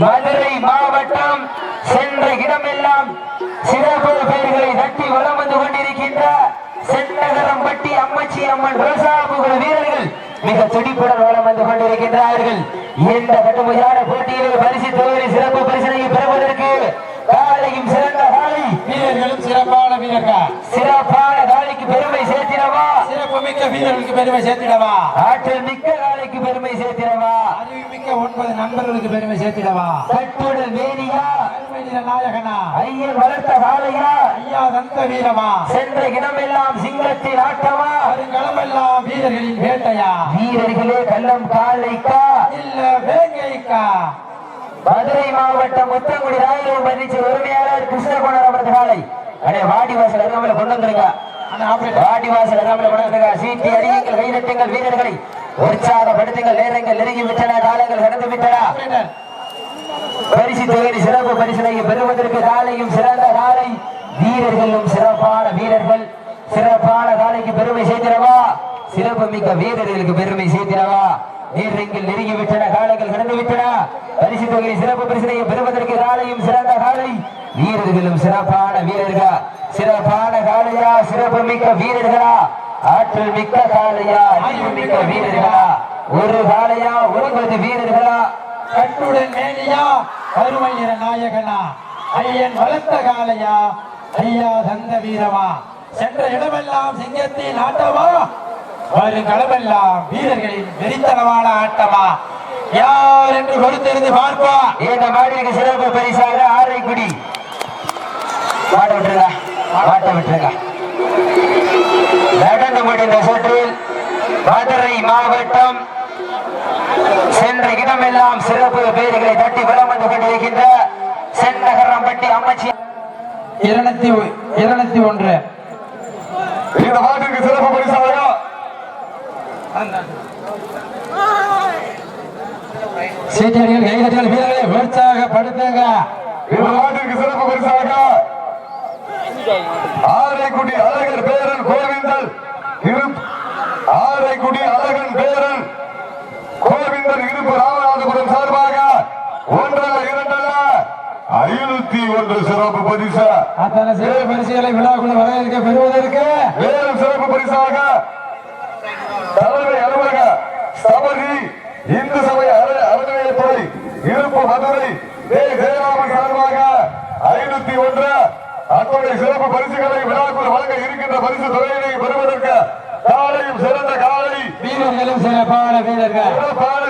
மதுரை மாவட்டம் சென்ற இடமெல்லாம் சிறப்பு பெயர்களை தட்டி வலம் வந்து கொண்டிருக்கின்ற சென்னகரம்பட்டி அம்மச்சி அம்மன் ரோசாபுகுல வீரர்கள் மிக துடிப்பு வலம் வந்து கொண்டிருக்கின்றார்கள் இந்த கட்டுமையான போட்டியில் பரிசு தொகுதி சிறப்பு பரிசனை பெறுவதற்கு காலையும் சிறந்த காலை வீரர்களும் சிறப்பான வீரர்கள் சிறப்பான காலைக்கு பெருமை சேர்த்திடவா சிறப்பு வீரர்களுக்கு பெருமை சேர்த்திடவா? ஆற்றல் மிக்க காலைக்கு பெருமை சேர்த்திடவா? அறிவு மிக்க ஒன்பது நண்பர்களுக்கு பெருமை சேர்த்திடவா? கட்டுடல் வேணியா? நாயகனா? ஐயன் வளர்த்த காளையா ஐயா தந்த வீரமா? சென்ற இடமெல்லாம் சிங்கத்தின் ஆட்டமா வருங்களமெல்லாம் வீரர்களின் வேட்டையா? வீரர்களே கள்ளம் காளைக்கா இல்ல வேங்கைக்கா? மதுரை மாவட்டம் முத்தங்குடி ராயலூர் மதிச்சு உரிமையாளர் கிருஷ்ணகுணர் அவரது காலை. அடே வாடிவாசல் அருகாமல் கொண்டு வந்துருங்க. வாடிவாசல் அருகாமல் கொண்டு வந்துருங்க சீட்டி அடியுங்கள் கைதட்டுங்கள் வீரர்களை. உற்சாகப்படுத்துங்கள் நேரங்கள் நெருங்கி விட்டன காலங்கள் கடந்து விட்டன. பரிசு தொகுதி சிறப்பு பரிசனை பெறுவதற்கு காலையும் சிறந்த காலை. வீரர்களும் சிறப்பான வீரர்கள். சிறப்பான காலைக்கு பெருமை சேர்த்திடவா சிறப்பு மிக்க வீரர்களுக்கு பெருமை சேர்த்திடவா நீர்ரிங்கில் நெருங்கி விட்டன காலங்கள் கடந்து விட்டன. பரிசு தொகுதி சிறப்பு பரிசனை பெறுவதற்கு காலையும் சிறந்த காலை. வீரர்களும் சிறப்பான வீரர்கள். சிறப்பான காலையா சிறப்பு மிக்க வீரர்களா? ஆற்றல் மிக்க காலையா அறிவு மிக்க வீரர்களா? ஒரு காலையா ஒன்பது வீரர்களா? கட்டுடன் மேனியா அருமை நிற நாயகனா? ஐயன் வளர்த்த காளையா? ஐயா தந்த வீரமா? சென்ற இடமெல்லாம் சிங்கத்தின் ஆட்டமா? வருங்களமெல்லாம் வீரர்களின் வெறித்தனமான ஆட்டமா? யார் என்று பொறுத்திருந்து பார்ப்பா இந்த மாடிக்கு சிறப்பு பரிசாக ஆரைக்குடி. மாட்ட விட்டுருங்க. மாட்ட விட்டுருங்க. நடந்து முடிந்த சுற்றில் மதுரை மாவட்டம் சென்ற இடமெல்லாம் சிறப்பு பெயர்களை தட்டி வலம் வந்து கொண்டிருக்கின்ற சென்னகரம்பட்டி அமைச்சி இருநூத்தி இருநூத்தி ஒன்று. இந்த மாட்டிற்கு சிறப்பு பரிசாக சீட்டியடிகள் கைதட்டிகள் வீரர்களை உற்சாகப்படுத்துங்க. இந்த மாட்டிற்கு சிறப்பு பரிசாக ஆரைக்குடி அழகர் பேரன் கோவிந்தல் இருப் ஆரைக்குடி அழகன் பேரன் கோவிந்தன் இருப்பு ராமநாதபுரம் சார்பாக ஒன்றல்ல இரண்டல்ல. ஐநூத்தி ஒன்று சிறப்பு பரிசு. அத்தனை சிறு பரிசுகளை விழாக்குள்ள வரவேற்க பெறுவதற்கு மேலும் சிறப்பு பரிசாக தலைமை அலுவலக சபதி இந்து சபை அற- அறநிலையத்துறை இருப்பு மதுரை ஏ ஜெயராமன் சார்பாக ஐநூத்தி ஒன்று அத்துடைய சிறப்பு பரிசுகளை விழாக்குள் வழங்க இருக்கின்ற பரிசு தொகையினை பெறுவதற்கு காலையும் சிறந்த காலை வீரர்களும் சிறப்பான வீரர்கள் சிறப்பான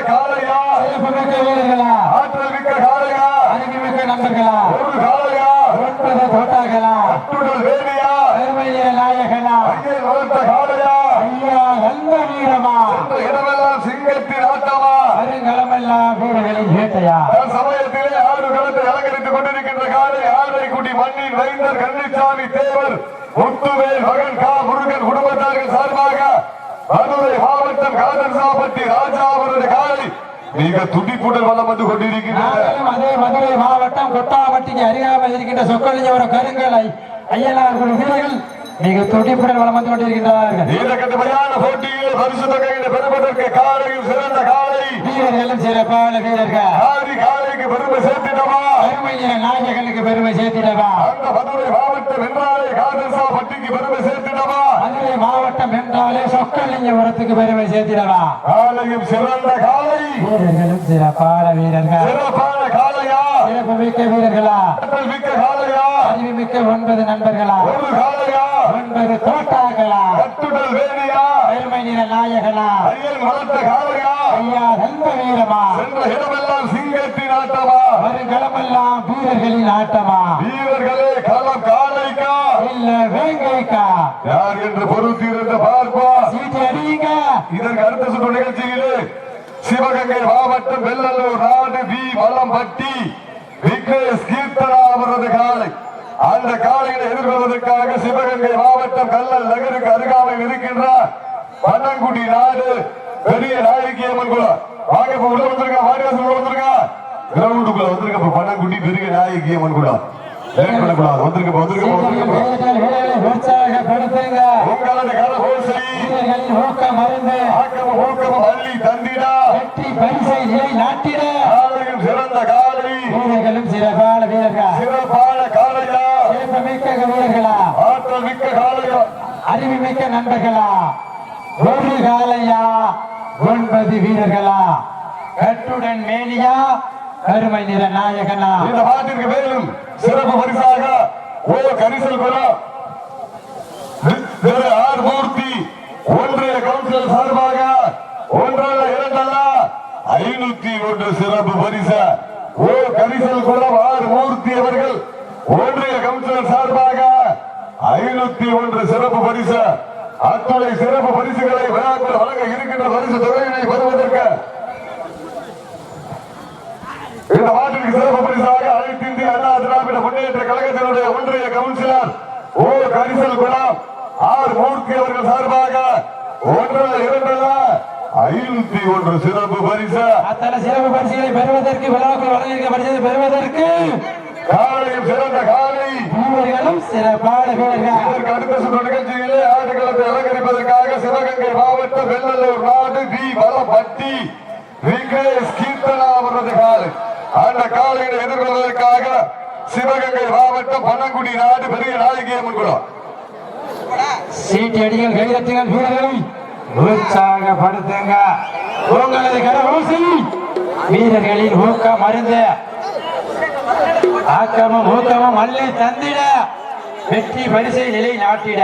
காலையா சிறப்பு மிக்க வீரர்களா ஆற்றல் மிக்க காலையா அறிவுமிக்க நண்பர்களா? ஒரு காலையா ஒன்பது தோட்டார்களா? அட்டுடல் வேலியா? பெருமையில நாயகனா? ஐயை வளர்த்த காலையா ஐயா நல்ல வீரமா? இடமெல்லாம் சிங்கத்தின் ஆட்டமா? வருங்களமெல்லாம் வீரர்களின் வேட்டையா? தன் சமயத்திலே ஆறு களத்தை அலங்கரித்துக் கொண்டிருக்கின்ற காலை ஆழ்வைக்குடி மண்ணின் வைந்தர் கன்னிசாமி தேவர் முத்துவேல் மகன் கா. முருகன் குடும்பத்தார்கள் சார்பாக மதுரை மாவட்டம் காதர்சாபட்டி ராஜா அவரது காலை மிக துடிப்புடன் வளம் வந்து கொண்டிருக்கின்றன. அதே மதுரை மாவட்டம் கொட்டாம்பட்டிக்கு அருகாமல் இருக்கின்ற சொக்கலிஞ்சவரம் கருங்கலை ஐயனார் குழு வீரர்கள் மிக துடிப்புடன் வளம் வந்து கொண்டிருக்கின்றார்கள். இந்த கடுமையான போட்டியில் பரிசு தொகையினை பெறுவதற்கு காலையும் சிறந்த காலை. வீரர்களும் சிறப்பான வீரர்கள். காரி காலைக்கு பெருமை சேர்த்திடவா? அருமையில நாயகனுக்கு பெருமை சேர்த்திடவா? அந்த மதுரை மாவட்டம் என்றாலே காதர்சாபட்டிக்கு பெருமை சேர்த்திடவா? மதுரை மாவட்டம் என்றாலே சொக்கலிங்கபுரத்துக்கு பெருமை சேர்த்திடவா? காலையும் சிறந்த காலை. வீரர்களும் சிறப்பான வீரர்கள். சிறப்பான காலையா? சிறப்பு மிக்க வீரர்களா? மிக்க காலையா? அறிவு மிக்க ஒன்பது நண்பர்களா? ஒரு காலையா? ஒன்பது தோட்டாக்களா கட்டுடல் வேணியா? பெருமை நிற நாயகனா? ஐயன் வளர்த்த காலையா? ஐயா நல்ல வீரமா? சென்ற இடமெல்லாம் சிங்கத்தின் ஆட்டமா? வருங்களமெல்லாம் வீரர்களின் ஆட்டமா? காலைக்கா இல்ல வேங்கைக்கா. யார் என்று பொறுத்திருந்த பார்ப்பா. சீட்டு அடியுங்க. இதற்கு அடுத்த சுற்று நிகழ்ச்சியிலே சிவகங்கை மாவட்டம் வெள்ளலூர் நாடு வி. வளம்பட்டி விக்னேஷ் கீர்த்தனா அவரது காலை. அந்த காலையை எதிர்கொள்வதற்காக சிவகங்கை மாவட்டம் கல்லல் நகருக்கு அருகாமையில் இருக்கின்ற பன்னங்குடி நாடு பெரிய நாயகி அம்மன் குளம் வாங்க இப்ப உள்ள வந்துருங்க வாடிவாசல் உள்ள வந்துருங்க. கிரவுண்டுக்குள்ள வந்துருங்க இப்ப பன்னங்குடி பெரிய நாயகி அம்மன் குளம் பண்ணக்கூடாது வந்திருக்க வந்திருக்க ஆற்றல் மிக்க நண்பர்களா. ஒரு காலையா. ஒன்பது வீரர்களா. கட்டுடன் மேனியா. கருமை நிற நாயகனா. இந்த பாட்டிற்கு மேலும் சிறப்பு பரிசாக ஓ கரிசல் குலம் திரு ஆர் மூர்த்தி ஒன்றிய கவுன்சிலர் சார்பாக ஒன்றல்ல இரண்டல்ல ஐநூத்தி ஒன்று சிறப்பு பரிசு ஓ கரிசல் குளம் ஆர் மூர்த்தி அவர்கள் ஒன்றிய கவுன்சிலர் சார்பாக ஐநூத்தி ஒன்று சிறப்பு பரிசு அத்துணை சிறப்பு பரிசுகளை விழாக்கள் வழங்க இருக்கின்ற பரிசு தொகையினை பெறுவதற்கு இந்த மாட்டிற்கு சிறப்பு பரிசாக அனைத்து இந்திய அண்ணா திராவிட முன்னேற்ற கழகத்தினுடைய ஒன்றிய கவுன்சிலர் ஓ. கரிசல் குலாம் ஆர். மூர்த்தி அவர்கள் சார்பாக ஒன்றல்ல இரண்டல்ல ஐநூத்தி ஒன்று சிறப்பு பரிசு. அத்தனை சிறப்பு பரிசுகளை பெறுவதற்கு விழாக்கள் வழங்கியிருக்க பரிசை பெறுவதற்கு காலையும் சிறந்த காலை. வீரர்களும் சிறப்பான வீரர்கள். இதற்கு அடுத்த சுற்று நிகழ்ச்சியிலே ஆடுகளத்தை அலங்கரிப்பதற்காக சிவகங்கை மாவட்டம் வெள்ளலூர் நாடு வி. வலப்பட்டி விகேஎஸ் கீர்த்தனா அவரது காலை. அந்த காலையை எதிர்கொள்வதற்காக சிவகங்கை மாவட்டம் பனங்குடி நாடு பெரிய நாயகி அம்மன் குளம் சீட்டடிகள் கைதட்டுங்கள் வீரர்களை உற்சாகப்படுத்துங்க. உங்களது கரகோசி வீரர்களின் ஊக்கம் மருந்து ஆக்கமும் ஊக்கமும் அள்ளி தந்திட. வெற்றி பரிசை நிலை நாட்டிட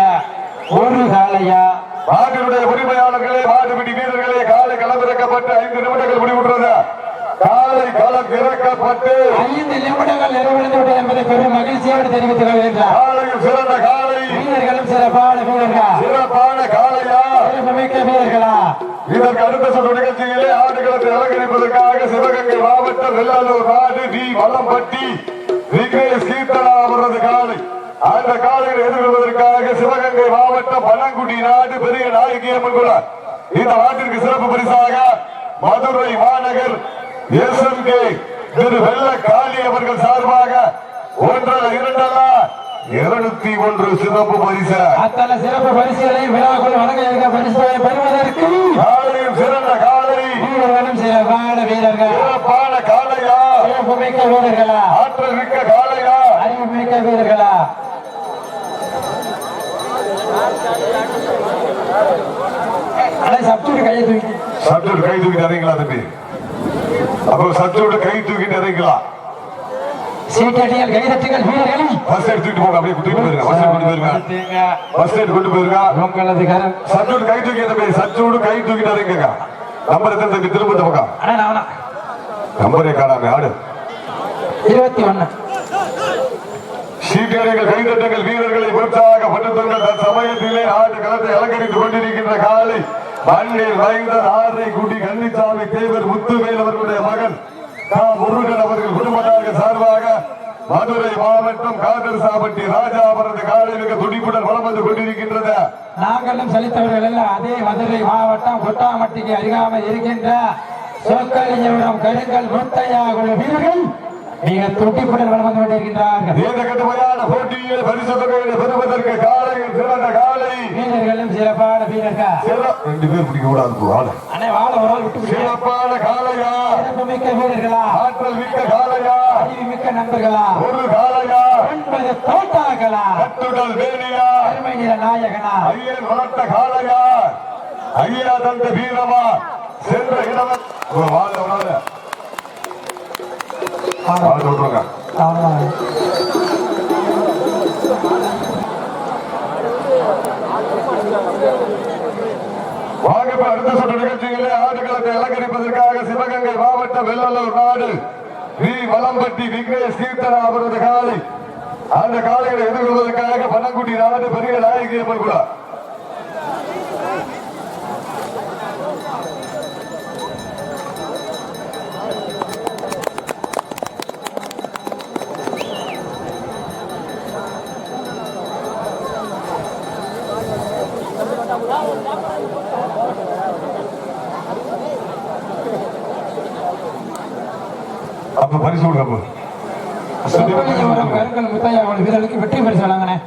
ஒரு காலையா நாட்டினுடைய உரிமையாளர்களே மாட்டுப்பிடி வீரர்களே காலை களமிறக்கப்பட்டு ஐந்து நிமிடங்கள் முடிவுற்றது. காலை களம் இறக்கப்பட்டு ஐந்து நிமிடங்கள் நிறைவடைந்து விட்டது என்பதை பெரும் மகிழ்ச்சியோடு தெரிவித்துக் கொள்கின்றார் சிறந்த காலை. வீரர்களும் சிறப்பான வீரர்கள்? சிறப்பான காலையா? சிறப்புமிக்க வீரர்களா? இதற்கு அடுத்த சுற்று நிகழ்ச்சியிலே ஆடுகளத்தை அலங்கரிப்பதற்காக சிவகங்கை மாவட்டம் வெள்ளாளூர் நாடு வி வல்லம்பட்டி விக்னேஷ் கீர்த்தனா அவரது காலை. அந்த காலையை எதிர்கொள்வதற்காக சிவகங்கை மாவட்டம் பனங்குடி நாடு பெரிய நாயகி அம்மன் இந்த நாட்டிற்கு சிறப்பு பரிசாக மதுரை மாநகர் எஸ் எம் கே திரு வெள்ள காளி அவர்கள் சார்பாக ஒன்றல்ல இரண்டல்ல இருநூத்தி ஒன்று சிறப்பு பரிசு. அத்தனை சிறப்பு பரிசுகளை விழாக்குள் வழங்க பரிசுகளை பெறுவதற்கு காலையும் சிறந்த காலை. வீரர்களும் சிறப்பான வீரர்கள். சிறப்பான காளையா சிறப்புமிக்க வீரர்களா? ஆற்றல் மிக்க காளையா அறிவுமிக்க வீரர்களா? அடே சப்தூர் கையை தூக்கி. சற்றோடு கை தூக்கி இறங்களா தம்பி? அப்போ சற்றோடு கை தூக்கிட்டு இறங்களா சீட்டடிகள் கைதட்டுகள் வீரர்களை. ஃபர்ஸ்ட் எய்ட் தூக்கிட்டு போங்க அப்படியே தூக்கிட்டு போயிருங்க. ஃபர்ஸ்ட் கொண்டு போயிருங்க. ஃபர்ஸ்ட் எய்ட் கொண்டு போயிருங்க. உங்களது கரம் சற்றோடு கை தூக்கி தம்பி சற்றோடு கை தூக்கிட்டு இறங்குங்க. நம்பர் எத்தனை தம்பி? திரும்ப வேணா. நம்பரே காணாம ஆடு. இருபத்தி ஒண்ணு சீக்கிரங்கள் கைதட்டுங்கள் வீரர்களை உற்சாகப்படுத்துங்கள் தன் சமயத்திலே ஆட்டு களத்தை அலங்கரித்துக் கொண்டிருக்கின்ற காலை மண்ணில் மைந்தர் ஆரை குடி கன்னிசாமி தேவர் முத்துவேல் அவர்களுடைய மகன் கா. முருகன் அவர்கள் குடும்பத்தார்கள் சார்பாக மதுரை மாவட்டம் காதர் சாபட்டி ராஜா அவரது காலை துடிப்புடன் வளம் வந்து கொண்டிருக்கின்றது. நாங்களும் செலுத்தவர்கள் எல்லாம் அதே மதுரை மாவட்டம் கொட்டாமட்டிக்கு அருகாமல் இருக்கின்ற சொக்கலிங்கபுரம் கருங்கல் முத்தையா குழு வீரர்கள். மிக துடிப்புடன் வளம் வந்து கொண்டிருக்கின்றார்கள். இந்த கடுமையான போட்டியில் பரிசு தொகையை பெறுவதற்கு காலையில் சிறந்த காலை. வீரர்களும் சிறப்பான வீரர்கள். ரெண்டு பேர் பிடிக்க கூடாது ஆளு. அண்ணே வாழ ஒரு விட்டு விடு. சிறப்பான காலையா? சிறப்புமிக்க வீரர்களா? ஆற்றல் மிக்க காலையா? அறிவுமிக்க நண்பர்களா? ஒரு காலையா? ஒன்பது தோட்டாக்களா கட்டுடல் வேணியா அருமை நிற நாயகனா? ஐயன் வளர்த்த காளையா ஐயா தந்த வீரமா? சென்ற இடம் வாழ வாழ. வாழ விட்டுருங்க ஆமா. வாகப்ப அடுத்த சுற்று ஆடுகளத்தை அலங்கரிப்பதற்காக சிவகங்கை மாவட்டம் வெள்ளலூர் நாடு. வி. வலம்பட்டி விக்னேஷ் கீர்த்தனா அவரது காலை. அந்த காலையை எதிர்கொள்வதற்காக பனங்குடி நாடு பெரிய நாயகி அம்மன் அப்ப பரிசு கொடுக்கப்போ வீரர்களுக்கு வெற்றி பரிசு வழங்கினேன்.